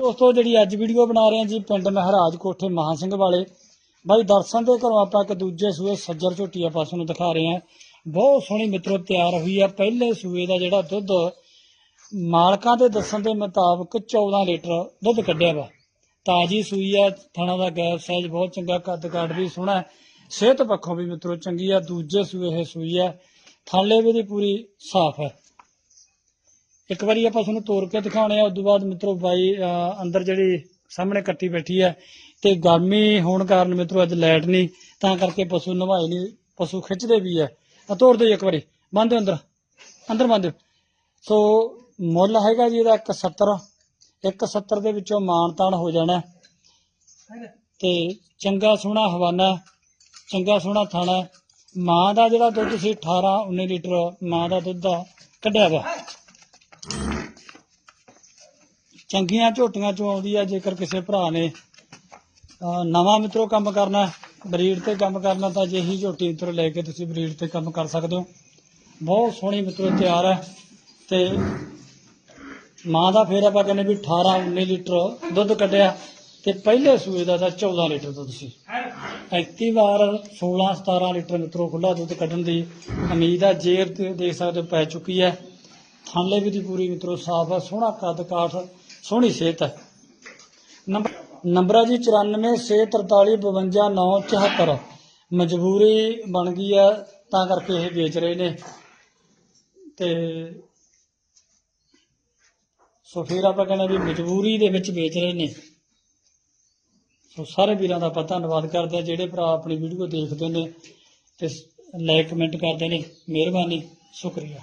ਦੋਸਤੋ, ਜਿਹੜੀ ਅੱਜ ਵੀਡੀਓ ਬਣਾ ਰਹੇ ਹਾਂ ਜੀ ਪਿੰਡ ਮਹਾਰਾਜ ਕੋਠੇ ਮਹਾਂ ਸਿੰਘ ਵਾਲੇ। ਬਾਈ ਦਰਸ਼ਨ ਦੇ ਘਰੋਂ ਆਪਾਂ ਇੱਕ ਦੂਜੇ ਸੂਏ ਸੱਜਰ ਝੋਟੀਆ ਪਾਸ ਨੂੰ ਦਿਖਾ ਰਹੇ ਹਾਂ। ਬਹੁਤ ਸੋਹਣੀ ਮਿੱਤਰੋ, ਤਿਆਰ ਹੋਈ ਆ। ਪਹਿਲੇ ਸੂਏ ਦਾ ਜਿਹੜਾ ਦੁੱਧ ਮਾਲਕਾਂ ਦੇ ਦੱਸਣ ਦੇ ਮੁਤਾਬਕ 14 ਲੀਟਰ ਦੁੱਧ ਕੱਢਿਆ ਵਾ। ਤਾਜੀ ਸੂਈ ਆ, ਥਣਾ ਦਾ ਗੈਪ ਸਾਈਜ਼ ਬਹੁਤ ਚੰਗਾ, ਕੱਦ ਕਾਠ ਵੀ ਸੋਹਣਾ ਸਿਹਤ ਪੱਖੋਂ ਵੀ ਮਿੱਤਰੋ, ਚੰਗੀ ਆ। ਦੂਜੇ ਸੂਏ ਇਹ ਸੂਈ ਆ। ਥਾਲੇ ਵੀ ਦੀ ਪੂਰੀ ਸਾਫ਼ ਹੈ। ਇੱਕ ਵਾਰੀ ਆਪਾਂ ਤੁਹਾਨੂੰ ਤੋੜ ਕੇ ਦਿਖਾਉਣੇ ਆ ਉਸ ਤੋਂ ਬਾਅਦ ਮਿੱਤਰੋ ਬਾਈ ਅੰਦਰ ਜਿਹੜੀ ਸਾਹਮਣੇ ਕੱਟੀ ਬੈਠੀ ਹੈ ਤੇ ਗਰਮੀ ਹੋਣ ਕਾਰਨ ਮਿੱਤਰੋ ਅੱਜ ਲਾਈਟ ਨਹੀਂ, ਤਾਂ ਕਰਕੇ ਪਸ਼ੂ ਨਵਾਏ ਨਹੀਂ, ਪਸ਼ੂ ਖਿੱਚਦੇ ਵੀ ਹੈ। ਆ ਤੋੜ ਦਿਓ ਇੱਕ ਵਾਰੀ। ਬੰਦ ਅੰਦਰ। ਅੰਦਰ ਬੰਦ ਦਿਓ। ਸੋ ਮੁੱਲ ਹੈਗਾ ਜੀ ਇਹਦਾ 170 170 ਦੇ ਵਿੱਚੋਂ ਮਾਨਤਾਨ ਹੋ ਜਾਣਾ ਤੇ ਚੰਗਾ ਸੋਹਣਾ ਹਵਾਨਾ ਚੰਗਾ ਸੋਹਣਾ ਥਾਣਾ ਮਾਂ ਦਾ ਜਿਹੜਾ ਦੁੱਧ ਸੀ 18 19 ਲੀਟਰ ਮਾਂ ਦਾ ਦੁੱਧ ਦਾ ਕੱਢਿਆ ਵਾ। ਚੰਗੀਆਂ ਝੋਟੀਆਂ ਚੋਂ ਆਉਂਦੀ ਆ, ਜੇਕਰ ਕਿਸੇ ਭਰਾ ਨੇ ਨਵਾਂ ਮਿੱਤਰੋ ਕੰਮ ਕਰਨਾ, ਬਰੀਡ ਤੇ ਕੰਮ ਕਰਨਾ, ਤਾਂ ਜਿਹੀ ਝੋਟੀ ਮਿੱਤਰੋ ਲੈ ਕੇ ਤੁਸੀਂ ਬਰੀਡ ਤੇ ਕੰਮ ਕਰ ਸਕਦੇ ਹੋ। ਬਹੁਤ ਸੋਹਣੀ ਮਿੱਤਰੋ ਤਿਆਰ ਹੈ। ਤੇ ਮਾਂ ਦਾ ਫੇਰ ਆਪਾਂ ਕਹਿੰਦੇ ਵੀ 18 19 ਲੀਟਰ ਦੁੱਧ ਕੱਢਿਆ। ਤੇ ਪਹਿਲੇ ਸੂਏ ਦਾ ਤਾਂ 14 ਲੀਟਰ ਦੁੱਧ ਸੀ। ਐਕਟਿਵ ਵਾਰ 16 17 ਲੀਟਰ ਮਿੱਤਰੋ ਖੁੱਲਾ ਦੁੱਧ ਕੱਢਣ ਦੀ ਉਮੀਦ ਆ ਜੇਰ ਤੇ ਦੇਖ ਸਕਦੇ ਹੋ, ਪੈ ਚੁੱਕੀ ਹੈ। ਥਾਲੇ ਵੀ ਦੀ ਪੂਰੀ ਮਿੱਤਰੋ ਸਾਫ਼ ਹੈ, ਸੋਹਣਾ ਕੱਦ ਕਾਠ ਸੋਹਣੀ ਸਿਹਤ ਹੈ। ਨੰਬਰ ਨੰਬਰ ਹੈ ਜੀ 9463452974 ਮਜਬੂਰੀ ਬਣ ਗਈ ਹੈ, ਤਾਂ ਕਰਕੇ ਇਹ ਵੇਚ ਰਹੇ ਨੇ। ਤੇ ਸੋ ਫਿਰ ਆਪਾਂ ਕਹਿੰਦੇ ਵੀ ਮਜਬੂਰੀ ਦੇ ਵਿੱਚ ਵੇਚ ਰਹੇ ਨੇ। ਸੋ ਸਾਰੇ ਵੀਰਾਂ ਦਾ ਆਪਾਂ ਧੰਨਵਾਦ ਕਰਦੇ ਹਾਂ, ਜਿਹੜੇ ਭਰਾ ਆਪਣੀ ਵੀਡੀਓ ਦੇਖਦੇ ਨੇ ਤੇ ਲਾਈਕ ਕਮੈਂਟ ਕਰਦੇ ਨੇ। ਮਿਹਰਬਾਨੀ, ਸ਼ੁਕਰੀਆ।